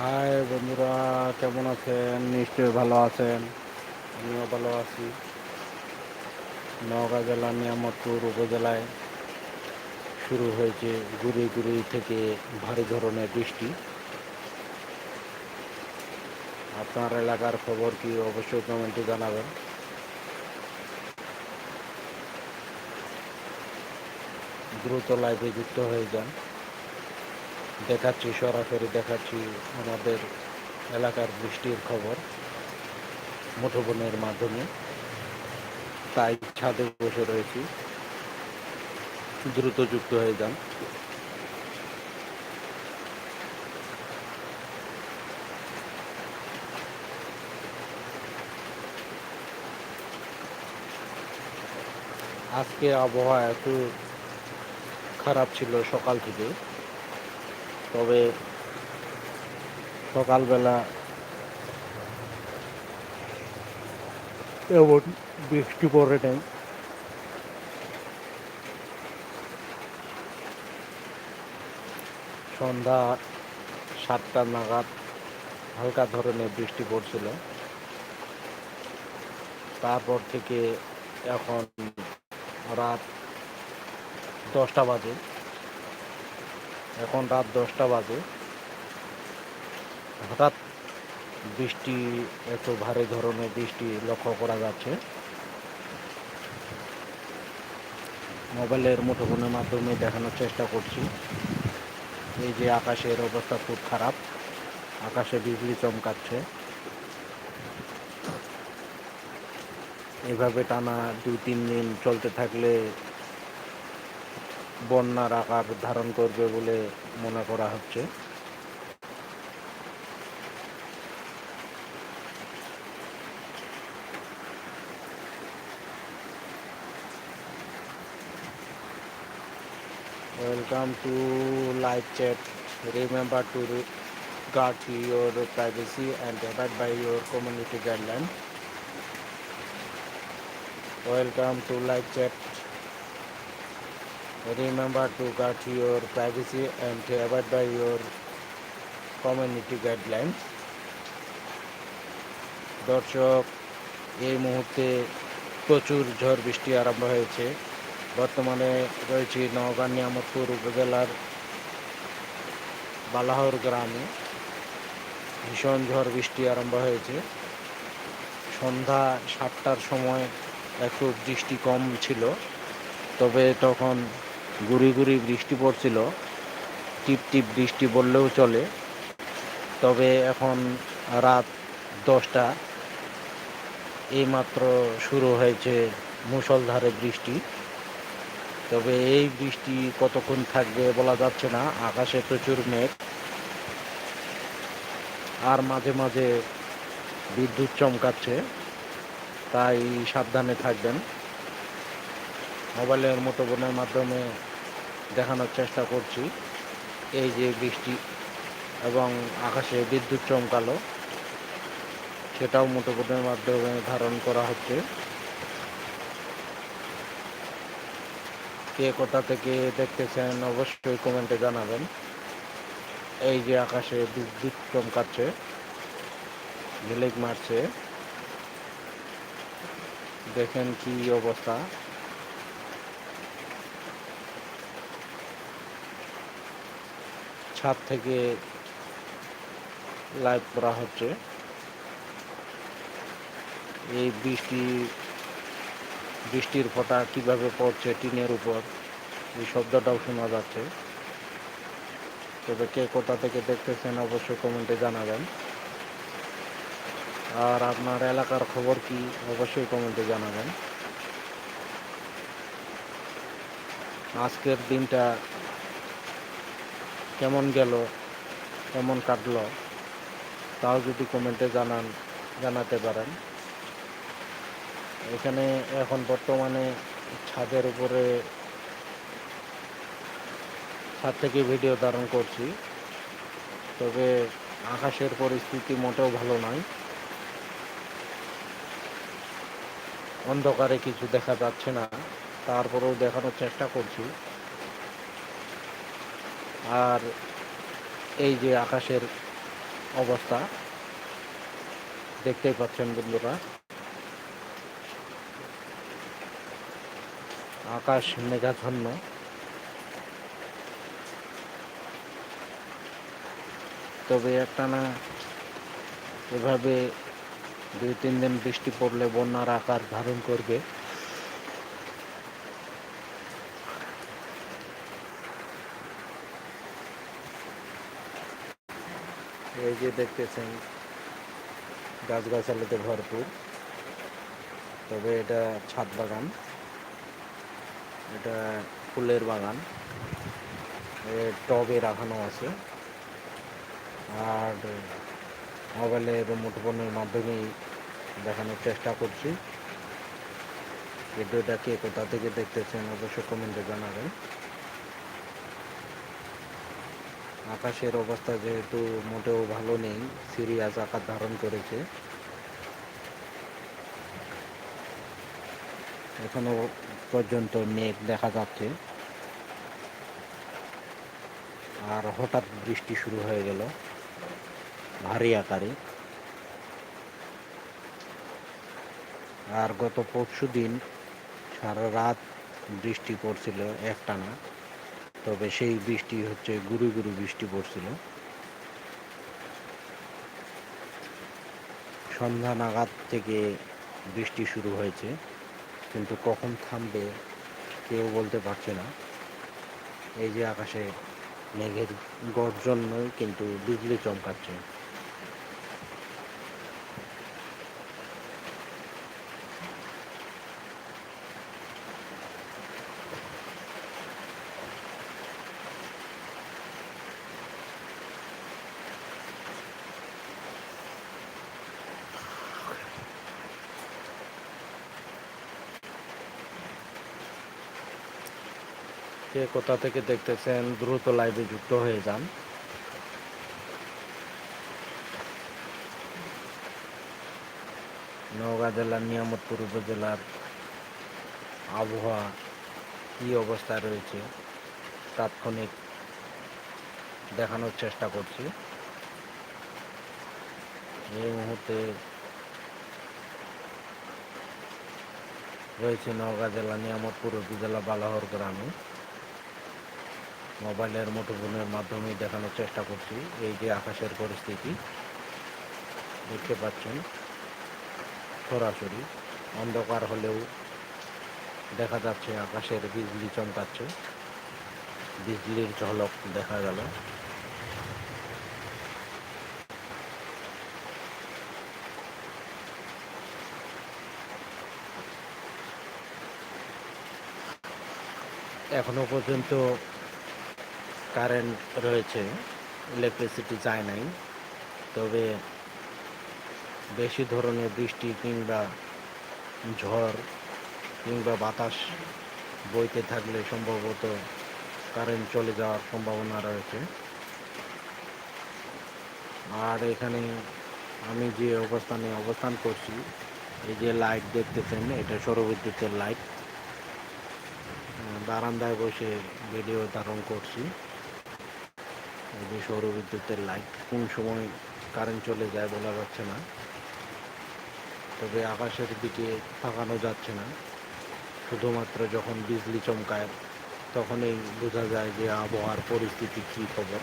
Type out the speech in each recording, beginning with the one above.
High বন্ধুরা, কেমন আছেন? নিশ্চয়ই ভালো আছেন। আমিও ভালো আছি। নওগাঁ জেলার নিয়ামতপুর উপজেলায় শুরু হয়েছে গুড়ি গুড়ি থেকে ভারী ধরনের বৃষ্টি। আপনার এলাকার খবর কি? অবশ্যই কমেন্টে জানাবেন। দ্রুত লাইভে যুক্ত হয়ে যান। দেখাচ্ছি, সরাসরি দেখাচ্ছি আমাদের এলাকার বৃষ্টির খবর মুঠোফোনের মাধ্যমে। তাই ছাদে বসে রয়েছি। দ্রুত যুক্ত হয়ে যান। আজকে আবহাওয়া এত খারাপ ছিল সকাল থেকে। তবে সকালবেলা এমন বৃষ্টি পড়ে নেই। সন্ধ্যা সাতটা নাগাদ হালকা ধরনের বৃষ্টি পড়ছিল। তারপর থেকে এখন রাত দশটা বাজে। এখন রাত দশটা বাজে। হঠাৎ বৃষ্টি, এত ভারী ধরনের বৃষ্টি লক্ষ্য করা যাচ্ছে। মোবাইলের মুঠোফোনের মাধ্যমে দেখানোর চেষ্টা করছি। এই যে আকাশের অবস্থা খুব খারাপ। আকাশে বিজলি চমকাচ্ছে। এভাবে টানা দুই তিন দিন চলতে থাকলে বন্যার আকার ধারণ করবে বলে মনে করা হচ্ছে। Welcome to live chat remember to guard your privacy and avoid by your community guideline welcome to live chat Remember to guard your privacy and abide by your community guidelines. দর্শক, এই মুহূর্তে প্রচুর ঝড় বৃষ্টি আরম্ভ হয়েছে। বর্তমানে রয়েছে নওগাঁ নিয়ামতপুর উপজেলার বালাহর গ্রামে। ভীষণ ঝড় বৃষ্টি আরম্ভ হয়েছে। সন্ধ্যা সাতটার সময় একটু বৃষ্টি কম ছিল, তবে তখন গুড়ি গুড়ি বৃষ্টি পড়ছিল, টিপ টিপ বৃষ্টি বললেও চলে। তবে এখন রাত দশটা, এইমাত্র শুরু হয়েছে মুষলধারে বৃষ্টি। তবে এই বৃষ্টি কতক্ষণ থাকবে বলা যাচ্ছে না, আকাশে প্রচুর মেঘ। আর মাঝে মাঝে বিদ্যুৎ চমকাচ্ছে, তাই সাবধানে থাকবেন। মোবাইলের মুঠোফোনের মাধ্যমে দেখানোর চেষ্টা করছি। এই যে বৃষ্টি এবং আকাশে বিদ্যুৎ চমকালো, সেটাও মুঠোফোনের মাধ্যমে ধারণ করা হচ্ছে। কে কোথা থেকে দেখতেছেন অবশ্যই কমেন্টে জানাবেন। এই যে আকাশে বিদ্যুৎ চমকাচ্ছে ঝিলিক মারছে। দেখেন কি অবস্থা। ছাদ থেকে লাইভ করা হচ্ছে। এই বৃষ্টি, বৃষ্টির ফোঁটা কীভাবে পড়ছে টিনের উপর, এই শব্দটাও শোনা যাচ্ছে। তবে কে কোথা থেকে দেখতেছেন অবশ্যই কমেন্টে জানাবেন। আর আপনার এলাকার খবর কি, অবশ্যই কমেন্টে জানাবেন। আজকের দিনটা কেমন গেল, কেমন কাটলো, তাও যদি কমেন্টে জানান, জানাতে পারেন। এখানে এখন বর্তমানে ছাদের উপরে ছাদ থেকে ভিডিও ধারণ করছি। তবে আকাশের পরিস্থিতি মোটেও ভালো নয়। অন্ধকারে কিছু দেখা যাচ্ছে না। তারপরেও দেখানোর চেষ্টা করছি। আর এই যে আকাশের অবস্থা, দেখতেই পাচ্ছেন বন্ধুরা। আকাশ মেঘাচ্ছন্ন। তবে একটানা এভাবে দুই তিন দিন বৃষ্টি পড়লে বন্যার আকার ধারণ করবে। এই যে দেখতেছেন, গাছগাছালিতে ভরপুর। তবে এটা ছাদ বাগান। এটা ফুলের বাগান। টবে রাখানো আছে। আর মোবাইলের মুঠোফোনের মাধ্যমেই দেখানোর চেষ্টা করছি। ভিডিওটা কে কোথা থেকে দেখতেছেন অবশ্যই কমেন্টে জানাবেন। আকাশের অবস্থা যেহেতু মোটেও ভালো নেই সিরিয়াস আকার ধারণ করেছে। এখনও পর্যন্ত মেঘ দেখা যাচ্ছে। আর হঠাৎ বৃষ্টি শুরু হয়ে গেল, ভারী আকারে। আর গত পরশু দিন সারা রাত বৃষ্টি পড়ছিল একটানা। তবে সেই বৃষ্টি হচ্ছে গুরু গুরু বৃষ্টি পড়ছিল। সন্ধ্যা নাগাদ থেকে বৃষ্টি শুরু হয়েছে, কিন্তু কখন থামবে কেউ বলতে পারছে না। এই যে আকাশে মেঘের গর্জন নয় কিন্তু বিজলি চমকাচ্ছে। কে কোথা থেকে দেখতেছেন, দ্রুত লাইভে যুক্ত হয়ে যান। নওগাঁ জেলার নিয়ামতপুর উপজেলার আবহাওয়া কী অবস্থায় রয়েছে, তাৎক্ষণিক দেখানোর চেষ্টা করছি। এই মুহূর্তে রয়েছে নওগাঁ জেলা নিয়ামতপুর উপজেলা বালাহর গ্রামে। মোবাইলের মুঠোফোনের মাধ্যমে দেখানোর চেষ্টা করছি। এই যে আকাশের পরিস্থিতি, দেখতে পাচ্ছেন, সরাসরি অন্ধকার হলেও দেখা যাচ্ছে আকাশের বিজলি চমকাচ্ছে। বিজলির ঝলক দেখা গেল। এখনও পর্যন্ত কারেন্ট রয়েছে ইলেকট্রিসিটি যায় নাই। তবে বেশি ধরনের বৃষ্টি কিংবা ঝড় কিংবা বাতাস বইতে থাকলে সম্ভবত কারেন্ট চলে যাওয়ার সম্ভাবনা রয়েছে। আর এখানে আমি যে অবস্থানে অবস্থান করছি, এই যে লাইট দেখতেছেন, এটা সৌরবিদ্যুতের লাইট বারান্দায় বসে ভিডিও ধারণ করছি। যে সৌরবিদ্যুতের লাইট কোন সময় কারেন্ট চলে যায় বলা যাচ্ছে না। তবে আকাশের দিকে তাকানো যাচ্ছে না। শুধুমাত্র যখন বিজলি চমকায়, তখনই বোঝা যায় যে আবহাওয়ার পরিস্থিতি কী খবর।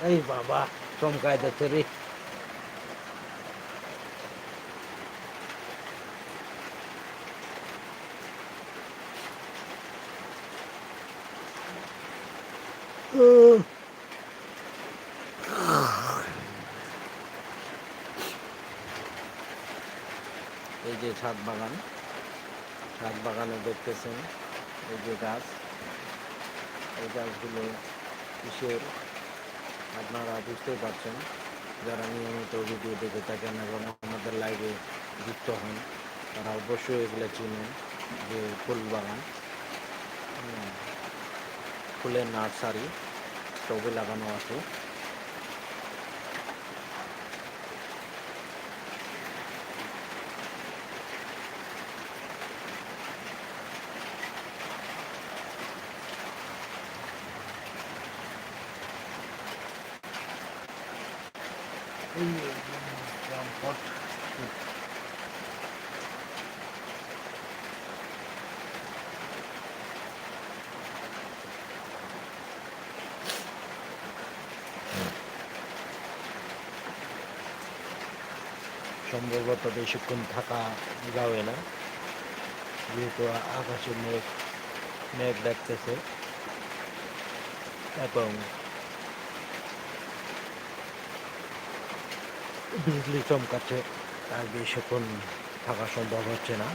এই বাবা, চমকায় যাচ্ছে রে। এই যে ছাদ বাগান, ছাদ বাগানে দেখতেছেন এই যে গাছ। এই গাছগুলো কিসের? আপনারা বুঝতেই পারছেন, যারা নিয়মিত ভিডিও দেখে থাকেন এবং আমাদের লাইভে যুক্ত হন, তারা অবশ্যই এগুলো চিনেন, যে ফুল বাগান। ফুলের নার্সারি। স্টোভে লাগানো আছে Thank you. সম্ভবত বেশিক্ষণ থাকা যাবে না। যেহেতু আকাশে মেঘ মেঘ দেখতেছে এবং বিজলি চমকাচ্ছে আর বেশিক্ষণ থাকা সম্ভব হচ্ছে না।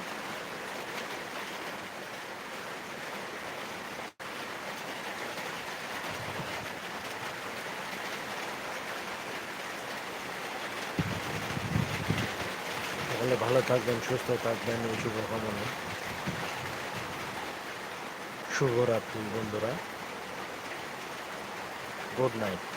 সকলে ভালো থাকবেন সুস্থ থাকবেন এই শুভকামনা। শুভরাত্রি বন্ধুরা। Good night.